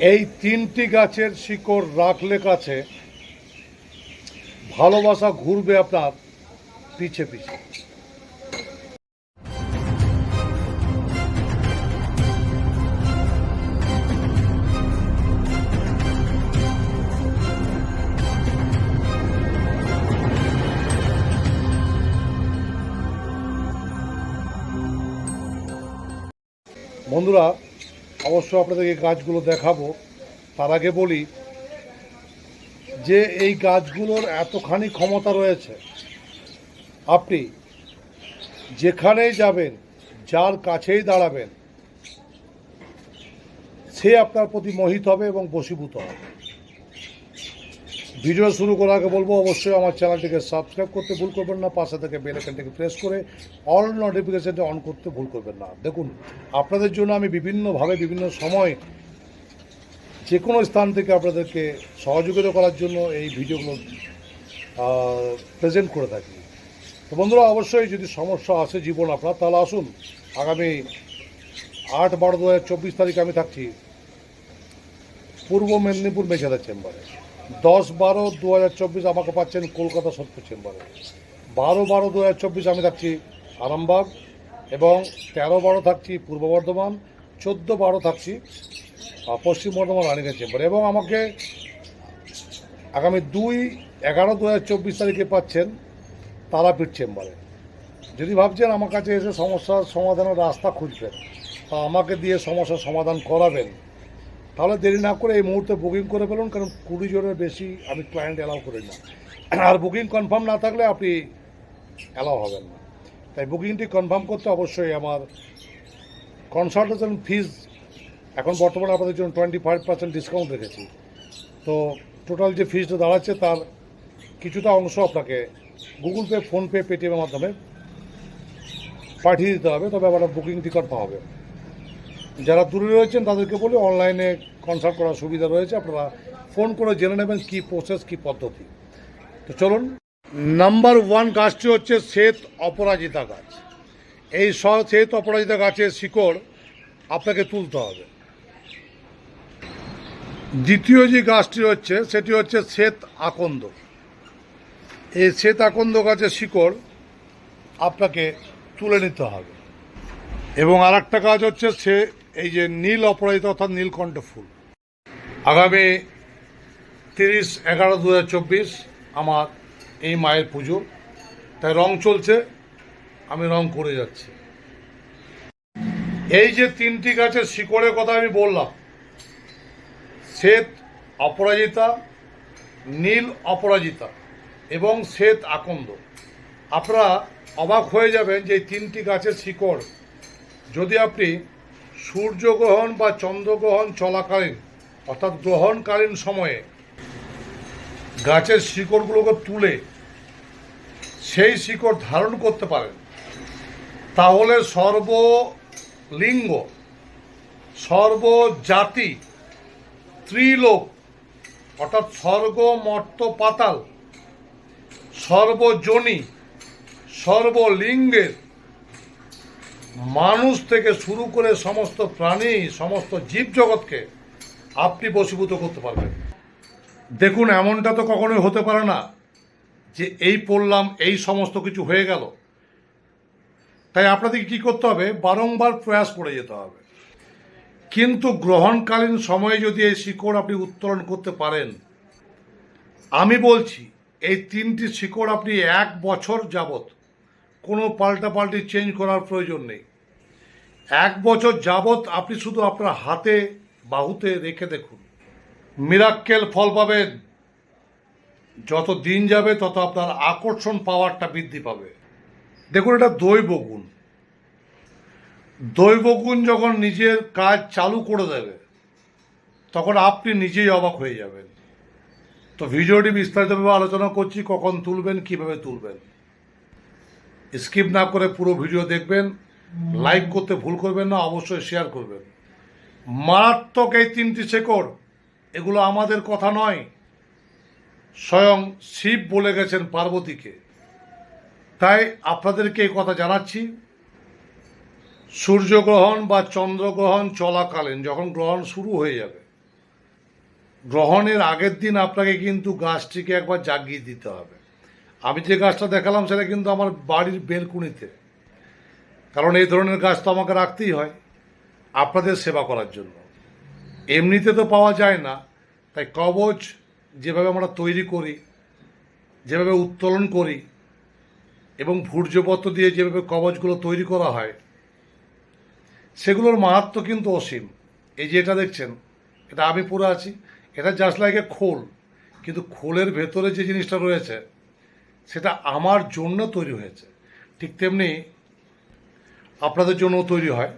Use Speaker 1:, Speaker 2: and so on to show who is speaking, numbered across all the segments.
Speaker 1: এই তিনটি গাছের শিকড় রাখলে কাছে ভালোবাসা ঘুরবে আপনার পিছে পিছে। বন্ধুরা অবশ্য আপনাদেরকে গাছগুলো দেখাবো। তার আগে বলি যে এই গাছগুলোর এতখানি ক্ষমতা রয়েছে। আপনি যেখানেই যাবেন, যার কাছেই দাঁড়াবেন, সে আপনার প্রতি মোহিত হবে এবং বশীভূত হবে। ভিডিও শুরু করার আগে বলব, অবশ্যই আমার চ্যানেলটিকে সাবস্ক্রাইব করতে ভুল করবেন না, পাশে থেকে বেল আইকনটিকে প্রেস করে অল নোটিফিকেশনটা অন করতে ভুল করবেন না। দেখুন, আপনাদের জন্য আমি বিভিন্নভাবে বিভিন্ন সময় যে কোনো স্থান থেকে আপনাদেরকে সহযোগিতা করার জন্য এই ভিডিওগুলো প্রেজেন্ট করে থাকি। তো বন্ধুরা, অবশ্যই যদি সমস্যা আসে জীবন আপনার, তাহলে আসুন। আগামী আট বারো দু হাজার চব্বিশ তারিখে আমি থাকছি পূর্ব মেদিনীপুর মেঘাদার চেম্বারে। দশ বারো দু আমাকে পাচ্ছেন কলকাতা সত্য চেম্বারে। বারো বারো দু আমি থাকছি আরামবাগ এবং তেরো বারো থাকছি পূর্ব বর্ধমান, চোদ্দ বারো থাকছি পশ্চিম বর্ধমান রানীগঞ্জ চেম্বারে। এবং আমাকে আগামী দুই এগারো দু তারিখে পাচ্ছেন তারাপীঠ চেম্বারে। যদি ভাবছেন আমার কাছে এসে সমস্যার সমাধানের রাস্তা খুঁজবেন বা আমাকে দিয়ে সমস্যার সমাধান করাবেন তাহলে দেরি না করে এই মুহূর্তে বুকিং করে ফেলুন, কারণ কুড়ি জনের বেশি আমি ক্লায়েন্ট অ্যালাউ করি না। আর বুকিং কনফার্ম না থাকলে আপনি অ্যালাউ হবেন না। তাই বুকিংটি কনফার্ম করতে অবশ্যই আমার কনসালটেশন ফিজ এখন বর্তমানে আপনাদের জন্য টোয়েন্টি ফাইভ পার্সেন্ট ডিসকাউন্ট রেখেছি। তো টোটাল যে ফিজটা দাঁড়াচ্ছে তার কিছুটা অংশ আপনাকে গুগল পে ফোনপে পেটিএমের মাধ্যমে পাঠিয়ে দিতে হবে, তবে আবার বুকিংটি কনফার্ম হবে যারা দূরে রয়েছেন তাদেরকে বলি অনলাইনে কনসাল্ট করার সুবিধা রয়েছে, আপনারা ফোন করে জেনে নেবেন কী প্রসেস কী পদ্ধতি। তো চলুন নাম্বার ওয়ান গাছটি হচ্ছে শ্বেত অপরাজিতা গাছ। এই শ্বেত অপরাজিতা গাছের শিকড় আপনাকে তুলতে হবে। দ্বিতীয় যে গাছটি হচ্ছে, সেটি হচ্ছে শ্বেত আকন্দ। এই শ্বেত আকন্দ গাছের শিকড় আপনাকে তুলে নিতে হবে। এবং আর একটা হচ্ছে সে এই যে নীল অপরাজিত অর্থাৎ নীলকণ্ঠ ফুল। আগামী তিরিশ এগারো দু আমার এই মায়ের পুজো। তাই রং চলছে, আমি রং করে যাচ্ছি। এই যে তিনটি গাছের শিকড়ের কথা আমি বললাম, শ্বেত অপরাজিতা, নীল অপরাজিতা এবং শ্বেত আকন্দ। আপনারা অবাক হয়ে যাবেন যে এই তিনটি গাছের শিকড় যদি আপনি সূর্যগ্রহণ বা চন্দ্রগ্রহণ চলাকালীন অর্থাৎ গ্রহণকালীন সময়ে গাছের শিকড়গুলোকে তুলে সেই শিকড় ধারণ করতে পারেন। তাহলে সর্বলিঙ্গ, সর্বজাতি, ত্রিলোক, অর্থাৎ স্বর্গ মর্ত পাতাল সর্বজনী, সর্বলিঙ্গের মানুষ থেকে শুরু করে সমস্ত প্রাণী, সমস্ত জীবজগৎকে আপনি বশীভূত করতে পারবেন। দেখুন, এমনটা তো কখনোই হতে পারে না যে এই পড়লাম, এই সমস্ত কিছু হয়ে গেল। তাই আপনাদেরকে কী করতে হবে? বারংবার প্রয়াস করে যেতে হবে। কিন্তু গ্রহণকালীন সময়ে যদি এই শিকড় আপনি উত্তোলন করতে পারেন, আমি বলছি, এই তিনটি শিকড় আপনি এক বছর যাবত কোনো পাল্টাপাল্টি চেঞ্জ করার প্রয়োজন নেই। এক বছর যাবত আপনি শুধু আপনার হাতে বাহুতে রেখে দেখুন। মিরাক্কেল ফল পাবেন যত দিন যাবে তত আপনার আকর্ষণ পাওয়ারটা বৃদ্ধি পাবে। দেখুন, এটা দৈব গুণ। দৈব গুণ যখন নিজের কাজ চালু করে দেবে, তখন আপনি নিজেই অবাক হয়ে যাবেন। তো ভিডিওটি বিস্তারিতভাবে আলোচনা করছি, কখন তুলবেন, কীভাবে তুলবেন। স্কিপ না করে পুরো ভিডিও দেখবেন, লাইক করতে ভুল করবেন না, অবশ্যই শেয়ার করবেন। মারাত্মক এই তিনটি শেকড়, এগুলো আমাদের কথা নয়। স্বয়ং শিব বলে গেছেন পার্বতীকে। তাই আপনাদেরকে এই কথা জানাচ্ছি। সূর্যগ্রহণ বা চন্দ্রগ্রহণ চলাকালীন যখন গ্রহণ শুরু হয়ে যাবে, গ্রহণের আগের দিন আপনাকে কিন্তু গাছটিকে একবার জাগিয়ে দিতে হবে। আমি যে গাছটা দেখালাম সেটা কিন্তু আমার বাড়ির বেলকুনিতে। কারণ এই ধরনের গাছ তো আমাকে রাখতেই হয়। আপনাদের সেবা করার জন্য। এমনিতে তো পাওয়া যায় না, তাই কবচ যেভাবে আমরা তৈরি করি, যেভাবে উত্তোলন করি, এবং ভূর্যপত্র দিয়ে যেভাবে কবচগুলো তৈরি করা হয়, সেগুলোর মাহাত্ম কিন্তু অসীম। এই যে এটা দেখছেন, এটা আমি পরে আছি, এটা জাস্ট লাইক এ খোল, কিন্তু খোলের ভেতরে যে জিনিসটা রয়েছে, সেটা আমার জন্য তৈরি হয়েছে। ঠিক তেমনি আপনাদের জন্য তৈরি হয়।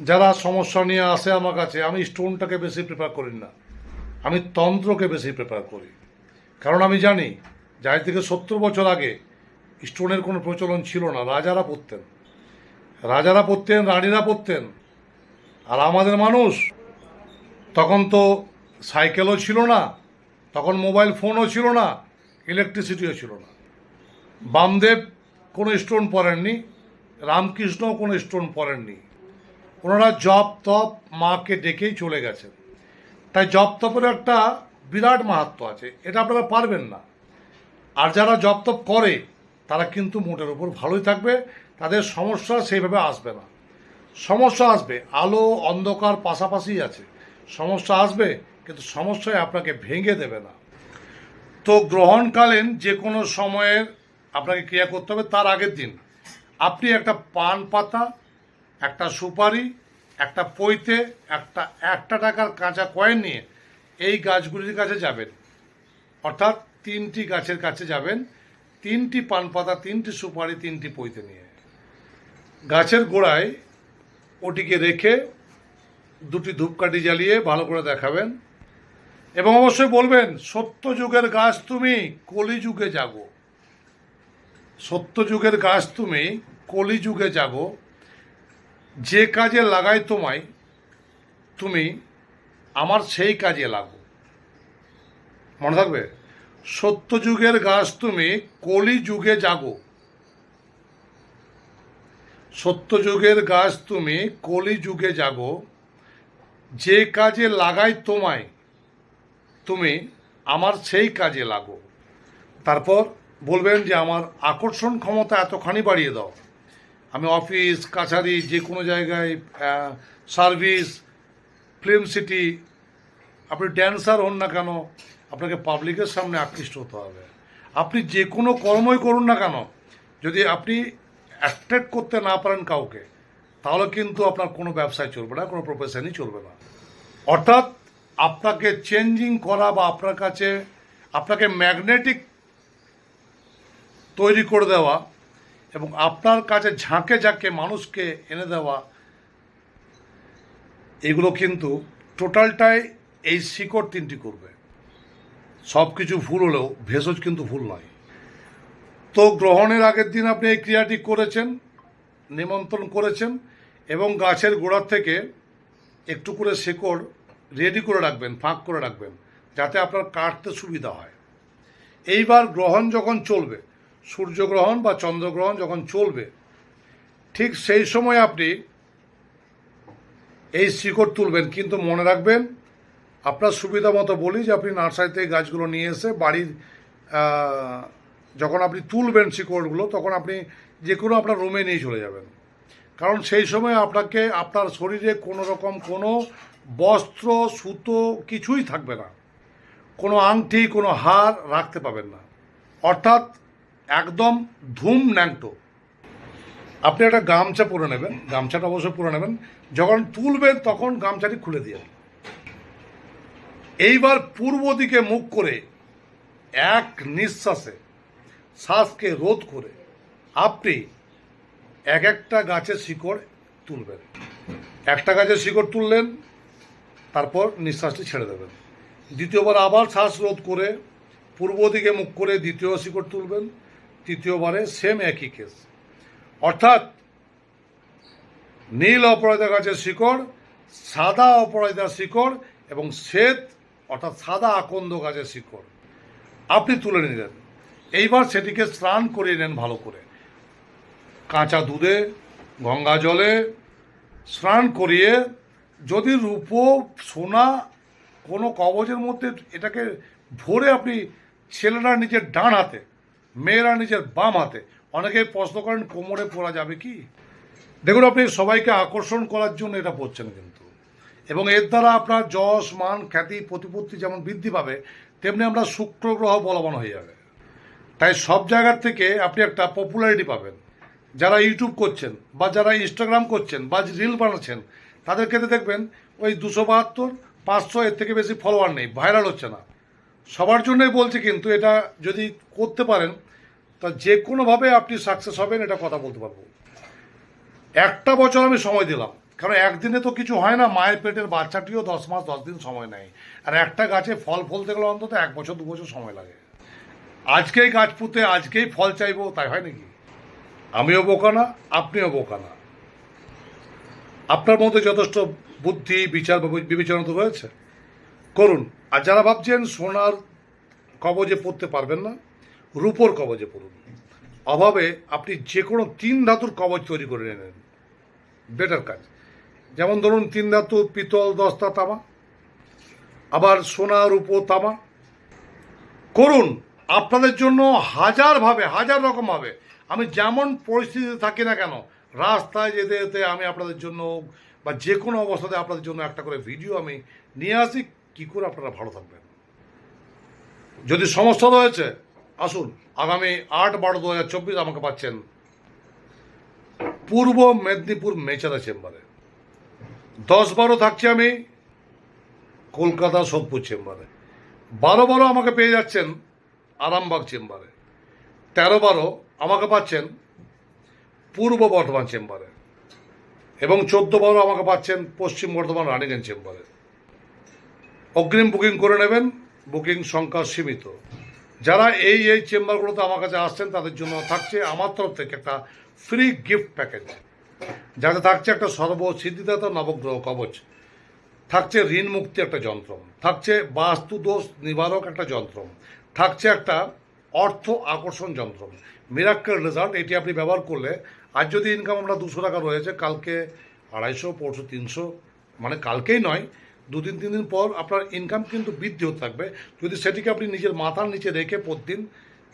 Speaker 1: যারা সমস্যা নিয়ে আসে আমার কাছে, আমি স্টোনটাকে বেশি প্রেফার করি না। আমি তন্ত্রকে বেশি প্রেফার করি। কারণ আমি জানি, যাই থেকে সত্তর বছর আগে স্টোনের কোনো প্রচলন ছিল না, রাজারা পরতেন রাজারা পরতেন রানীরা পরতেন আর আমাদের মানুষ, তখন তো সাইকেলও ছিল না, তখন মোবাইল ফোনও ছিল না ইলেকট্রিসিটিও ছিল না। বামদেব কোনো স্টোন পরেননি রামকৃষ্ণও কোনো স্টোন পরেননি ওনারা জপ তপ মাকে ডেকেই চলে গেছেন তাই জপ তপের একটা বিরাট মাহাত্ম আছে, এটা আপনারা পারবেন না। আর যারা জপ তপ করে, তারা কিন্তু মোটের উপর ভালোই থাকবে, তাদের সমস্যা সেইভাবে আসবে না। সমস্যা আসবে, আলো অন্ধকার পাশাপাশি আছে। সমস্যা আসবে, কিন্তু সমস্যায় আপনাকে ভেঙে দেবে না। তো গ্রহণকালীন যে কোনো সময়ের আপনাকে ক্রিয়া করতে হবে, তার আগের দিন। আপনি একটা পান পাতা একটা সুপারি, একটা পৈতে, একটা একটা টাকার কাঁচা কয়েন নিয়ে এই গাছগুলির কাছে যাবেন। অর্থাৎ তিনটি গাছের কাছে যাবেন, তিনটি পান পাতা তিনটি সুপারি, তিনটি পৈতে নিয়ে। গাছের গোড়ায় ওটিকে রেখে দুটি ধূপকাঠি জ্বালিয়ে ভালো করে দেখাবেন এবং অবশ্যই বলবেন, সত্য যুগের গাছ তুমি, কলিযুগে জাগো সত্য যুগের গাছ তুমি, কলিযুগে জাগো যে কাজে লাগাই তোমায়, তুমি আমার সেই কাজে লাগো। মনে থাকবে? সত্য যুগের গাছ তুমি কলি যুগে জাগো। সত্য যুগের গাছ তুমি কলি যুগে জাগো। যে কাজে লাগাই তোমায়, তুমি আমার সেই কাজে লাগো। তারপর বলবেন যে, আমার আকর্ষণ ক্ষমতা এতখানি বাড়িয়ে দাও। আমি অফিস, কাছারি, যে কোনো জায়গায় সার্ভিস, ফিল্ম সিটি, আপনি ড্যান্সার হন না কেন, আপনাকে পাবলিকের সামনে আকৃষ্ট হতে হবে। আপনি যে কোনো কর্মই করুন না কেন, যদি আপনি অ্যাট্রাক্ট করতে না পারেন কাউকে, তাহলে কিন্তু আপনার কোনো ব্যবসায় চলবে না, কোনো প্রফেশনই চলবে না। অর্থাৎ আপনাকে চেঞ্জিং করা বা আপনার কাছে, আপনাকে ম্যাগনেটিক তৈরি করে দেওয়া এবং আপনার কাছে ঝাঁকে ঝাঁকে মানুষকে এনে দেওয়া, এগুলো কিন্তু টোটালটাই এই শিকড় তিনটি করবে। সব কিছু ভুল হলেও, ভেষজ কিন্তু ভুল নয়। তো গ্রহণের আগের দিন আপনি এই ক্রিয়াটি করেছেন, নিমন্ত্রণ করেছেন, এবং গাছের গোড়ার থেকে একটু করে শেকড় রেডি করে রাখবেন, ফাঁক করে রাখবেন, যাতে আপনার কাটতে সুবিধা হয়। এইবার গ্রহণ যখন চলবে সূর্যগ্রহণ বা চন্দ্রগ্রহণ যখন চলবে, ঠিক সেই সময় আপনি এই শিকড় তুলবেন। কিন্তু মনে রাখবেন, আপনার সুবিধা মতো বলি যে আপনি নার্সারি থেকে গাছগুলো নিয়ে এসে বাড়ির যখন আপনি তুলবেন শিকড়গুলো, তখন আপনি যে কোনো আপনার রুমে নিয়ে চলে যাবেন। কারণ সেই সময় আপনাকে, আপনার শরীরে কোনো রকম কোনো বস্ত্র, সুতো কিছুই থাকবে না। কোনো আংটি, কোনো হার রাখতে পাবেন না। অর্থাৎ একদম ধুম ন্যাংটো। আপনি একটা গামছা পরে নেবেন, গামছাটা অবশ্যই পরে নেবেন। যখন তুলবেন, তখন গামছাটি খুলে দিয়ে এইবার পূর্ব দিকে মুখ করে এক নিঃশ্বাসে শ্বাসকে রোধ করে আপনি এক একটা গাছের শিকড় তুলবেন। একটা গাছের শিকড় তুললেন, তারপর নিঃশ্বাসটি ছেড়ে দেবেন। দ্বিতীয়বার আবার শ্বাস রোধ করে পূর্ব দিকে মুখ করে দ্বিতীয় শিকড় তুলবেন। তৃতীয়বারে সেম একই কেস অর্থাৎ নীল অপরাজিতা গাছের শিকড়, সাদা অপরাজিতা শিকড় এবং শ্বেত, অর্থাৎ সাদা আকন্দ গাছের শিকড়। আপনি তুলে নিলেন। এইবার সেটিকে স্নান করিয়ে নেন ভালো করে। কাঁচা দুধে, গঙ্গা জলে স্নান করিয়ে যদি রূপো, সোনা কোনো কবজের মধ্যে এটাকে ভরে আপনি ছেলেরা নিজের ডান হাতে মেয়েরা নিজের বাম হাতে। অনেকে প্রশ্ন করেন, কোমরে পরা যাবে কি? দেখুন, আপনি সবাইকে আকর্ষণ করার জন্য এটা পড়ছেন কিন্তু। এবং এর দ্বারা আপনার যশ, মান, খ্যাতি, প্রতিপত্তি যেমন বৃদ্ধি পাবে, তেমনি আমরা শুক্র গ্রহ বলবান হয়ে যাবে। তাই সব জায়গার থেকে আপনি একটা পপুলারিটি পাবেন। যারা ইউটিউব করছেন বা যারা ইনস্টাগ্রাম করছেন বা রিল বানাচ্ছেন, তাদের ক্ষেত্রে দেখবেন ওই দুশো বাহাত্তর, পাঁচশো এর থেকে বেশি ফলোয়ার নেই ভাইরাল হচ্ছে না। সবার জন্যই বলছি কিন্তু এটা যদি করতে পারেন, তা যে কোনোভাবে আপনি সাকসেস হবেন এটা কথা বলতে পারব। একটা বছর আমি সময় দিলাম, কারণ একদিনে তো কিছু হয় না, মায়ের পেটের বাচ্চাটিও দশ মাস, দশ দিন সময় নেয়। আর একটা গাছে ফল ফলতে গেলে অন্তত এক বছর, দু বছর সময় লাগে। আজকেই গাছ পুঁতে, আজকেই ফল চাইব, তাই হয় নাকি? আমিও বোকা না, আপনিও বোকা না। আপনার মধ্যে যথেষ্ট বুদ্ধি, বিচার বিবেচনা তো রয়েছে। করুন। আর যারা ভাবছেন সোনার কবজে পড়তে পারবেন না, রূপোর কবজে পড়ুন। অভাবে আপনি যে কোনো তিন ধাতুর কবজ তৈরি করে নেন। বেটার কাজ। যেমন ধরুন, তিন ধাতু, পিতল, দস্তা, তামা। আবার সোনা, রূপো, তামা। করুন। আপনাদের জন্য হাজারভাবে হাজার রকমভাবে আমি যেমন পরিস্থিতিতে থাকি না কেন, রাস্তায় যেতে যেতে আমি আপনাদের জন্য বা যে কোনো অবস্থাতে আপনাদের জন্য একটা করে ভিডিও আমি নিয়ে আসি। কী করে আপনারা ভালো থাকবেন? যদি সমস্যা রয়েছে, আসুন, আগামী আট বারো দু হাজার চব্বিশ আমাকে পাচ্ছেন পূর্ব মেদিনীপুর মেচাদা চেম্বারে। দশ বারো থাকছি আমি কলকাতা সোদপুর চেম্বারে। বারো বারো আমাকে পেয়ে যাচ্ছেন আরামবাগ চেম্বারে। তেরো বারো আমাকে পাচ্ছেন পূর্ব বর্ধমান চেম্বারে। এবং চোদ্দ বারো আমাকে পাচ্ছেন পশ্চিম বর্ধমান রানীগঞ্জ চেম্বারে। অগ্রিম বুকিং করে নেবেন, বুকিং সংখ্যা সীমিত। যারা এই এই চেম্বারগুলোতে আমার কাছে আসছেন, তাদের জন্য থাকছে আমার তরফ থেকে একটা ফ্রি গিফট প্যাকেজ যাতে থাকছে একটা সর্বসিদ্ধিদাতা নবগ্রহ কবচ। থাকছে ঋণ মুক্তি একটা যন্ত্র। থাকছে বাস্তু দোষ নিবারক একটা যন্ত্র। থাকছে একটা অর্থ আকর্ষণ যন্ত্র। মিরাক্কেল রেজাল্ট এটি আপনি ব্যবহার করলে আজ যদি ইনকাম আমরা দুশো টাকা রয়েছে, কালকে আড়াইশো, পরশু তিনশো মানে কালকেই নয় দু তিন তিন দিন পর আপনার ইনকাম কিন্তু বৃদ্ধি হতে থাকবে। যদি সেটিকে আপনি নিজের মাথার নিচে রেখে প্রতিদিন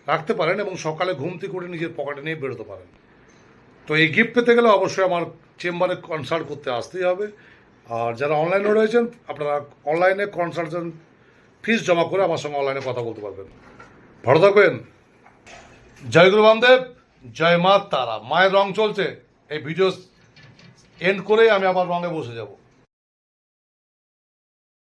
Speaker 1: রাখতে পারেন এবং সকালে ঘুমতি করে নিজের পকেটে নিয়ে বেরোতে পারেন। তো এই গিফট পেতে গেলে অবশ্যই আমার চেম্বারে কনসাল্ট করতে আসতেই হবে। আর যারা অনলাইনে রয়েছেন, আপনারা অনলাইনে কনসালটেন্ট ফিস জমা করে আমার সঙ্গে অনলাইনে কথা বলতে পারবেন। ভালো থাকবেন। জয় গুরু বামদেব, জয় মা তারা। মায়ের রং চলছে। এই ভিডিও এন্ড করেই আমি আবার রঙে বসে যাব।